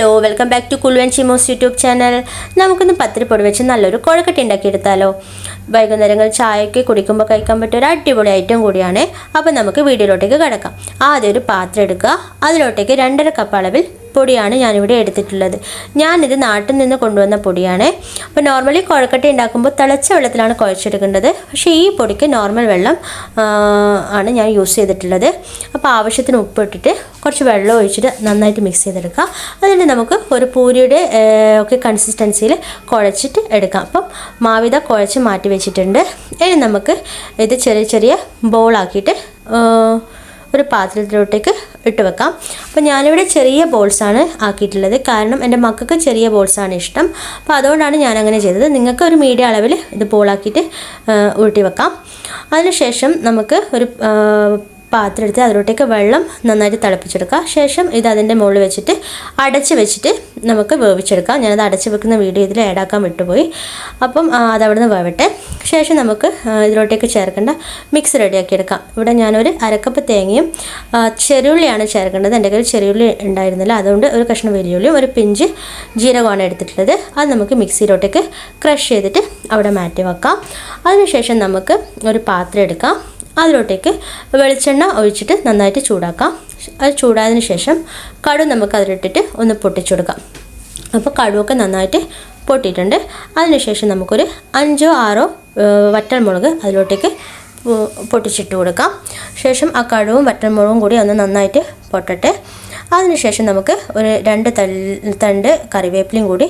Hello welcome back to കുൽവൻ ചിമോസ് YouTube channel നമുക്കൊന്ന് പത്തിരിപ്പൊടി വെച്ച് നല്ലൊരു കുഴക്കട്ടി ഉണ്ടാക്കിയെടുത്താലോ. വൈകുന്നേരങ്ങളിൽ ചായയൊക്കെ കുടിക്കുമ്പോൾ കഴിക്കാൻ പറ്റിയ ഒരു അടിപൊളി ഐറ്റം കൂടിയാണ്. അപ്പോൾ നമുക്ക് വീഡിയോയിലോട്ടേക്ക് കിടക്കാം. ആദ്യം ഒരു പാത്രം എടുക്കുക. അതിലോട്ടേക്ക് രണ്ടര കപ്പ് അളവിൽ പൊടിയാണ് ഞാനിവിടെ എടുത്തിട്ടുള്ളത്. ഞാനിത് നാട്ടിൽ നിന്ന് കൊണ്ടുവന്ന പൊടിയാണ്. അപ്പോൾ നോർമലി കുഴക്കട്ട ഉണ്ടാക്കുമ്പോൾ തിളച്ച വെള്ളത്തിലാണ് കുഴച്ചെടുക്കേണ്ടത്. പക്ഷേ ഈ പൊടിക്ക് നോർമൽ വെള്ളം ആണ് ഞാൻ യൂസ് ചെയ്തിട്ടുള്ളത്. അപ്പോൾ ആവശ്യത്തിന് ഉപ്പ് ഇട്ടിട്ട് കുറച്ച് വെള്ളം ഒഴിച്ചിട്ട് നന്നായിട്ട് മിക്സ് ചെയ്തെടുക്കുക. അതിന് നമുക്ക് ഒരു പൂരിയുടെ ഒക്കെ കൺസിസ്റ്റൻസിയിൽ കുഴച്ചിട്ട് എടുക്കാം. അപ്പം മാവിത കുഴച്ച് മാറ്റി വെച്ചിട്ടുണ്ട്. ഇനി നമുക്ക് ഇത് ചെറിയ ചെറിയ ബോളാക്കിയിട്ട് ഒരു പാത്രത്തിലോട്ടേക്ക് ഇട്ട് വെക്കാം. അപ്പോൾ ഞാനിവിടെ ചെറിയ ബോൾസാണ് ആക്കിയിട്ടുള്ളത്. കാരണം എന്റെ മക്കൾക്ക് ചെറിയ ബോൾസാണ് ഇഷ്ടം. അപ്പോൾ അതുകൊണ്ടാണ് ഞാൻ അങ്ങനെ ചെയ്തത്. നിങ്ങൾക്ക് ഒരു മീഡിയ അളവിൽ ഇത് ബോളാക്കിയിട്ട് ഉരുട്ടി വെക്കാം. അതിനുശേഷം നമുക്ക് ഒരു പാത്രം എടുത്ത് അതിലോട്ടേക്ക് വെള്ളം നന്നായിട്ട് തിളപ്പിച്ചെടുക്കുക. ശേഷം ഇത് അതിന്റെ മുകളിൽ വെച്ചിട്ട് അടച്ച് വെച്ചിട്ട് നമുക്ക് വേവിച്ചെടുക്കാം. ഞാനത് അടച്ച് വെക്കുന്ന വീഡിയോ ഇതിൽ ആഡാക്കാൻ വിട്ടുപോയി. അപ്പം അതവിടുന്ന് നിന്ന് വേവട്ടെ. ശേഷം നമുക്ക് ഇതിലോട്ടേക്ക് ചേർക്കേണ്ട മിക്സ് റെഡിയാക്കി എടുക്കാം ഇവിടെ ഞാനൊരു അരക്കപ്പ് തേങ്ങയും ചെറിയുള്ളിയാണ് ചേർക്കേണ്ടത്. എന്റെ കയ്യിൽ ചെറിയുള്ളി ഉണ്ടായിരുന്നില്ല. അതുകൊണ്ട് ഒരു കഷ്ണം വലിയുള്ളിയും ഒരു പിഞ്ച് ജീരകമാണ് എടുത്തിട്ടുള്ളത്. അത് നമുക്ക് മിക്സിയിലോട്ടേക്ക് ക്രഷ് ചെയ്തിട്ട് അവിടെ മാറ്റി വെക്കാം. അതിനുശേഷം നമുക്ക് ഒരു പാത്രം എടുക്കാം. അതിലോട്ടേക്ക് വെളിച്ചെണ്ണ ഒഴിച്ചിട്ട് നന്നായിട്ട് ചൂടാക്കാം. അത് ചൂടായതിന് ശേഷം കടു നമുക്ക് അതിലിട്ടിട്ട് ഒന്ന് പൊട്ടിച്ചെടുക്കാം അപ്പോൾ കടുവൊക്കെ നന്നായിട്ട് പൊട്ടിയിട്ടുണ്ട്. അതിനുശേഷം നമുക്കൊരു അഞ്ചോ ആറോ വറ്റൽമുളക് അതിലോട്ടേക്ക് പൊട്ടിച്ചിട്ട് കൊടുക്കാം. ശേഷം ആ കടുവും വറ്റൽമുളകും കൂടി ഒന്ന് നന്നായിട്ട് പൊട്ടട്ടെ. അതിനുശേഷം നമുക്ക് ഒരു രണ്ട് തണ്ട് കറിവേപ്പിലയും കൂടി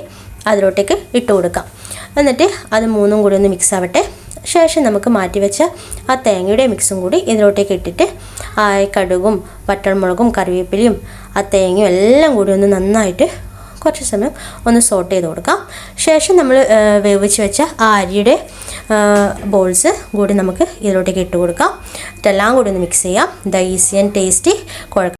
അതിലോട്ടേക്ക് ഇട്ട് കൊടുക്കാം. എന്നിട്ട് അത് മൂന്നും കൂടി ഒന്ന് മിക്സ് ആവട്ടെ. ശേഷം നമുക്ക് മാറ്റിവെച്ച ആ തേങ്ങയുടെ മിക്സും കൂടി ഇതിലോട്ടേക്ക് ഇട്ടിട്ട് ആ കടുകും വറ്റൽമുളകും കറിവേപ്പിലയും ആ തേങ്ങയും എല്ലാം കൂടി ഒന്ന് നന്നായിട്ട് കുറച്ച് സമയം ഒന്ന് സോട്ട് ചെയ്ത് കൊടുക്കാം. ശേഷം നമ്മൾ വേവിച്ച് വെച്ച ആ അരിയുടെ ബോൾസ് കൂടി നമുക്ക് ഇതിലോട്ടേക്ക് ഇട്ട് കൊടുക്കാം. ഇതെല്ലാം കൂടി ഒന്ന് മിക്സ് ചെയ്യാം. The easy and tasty കുഴക്ക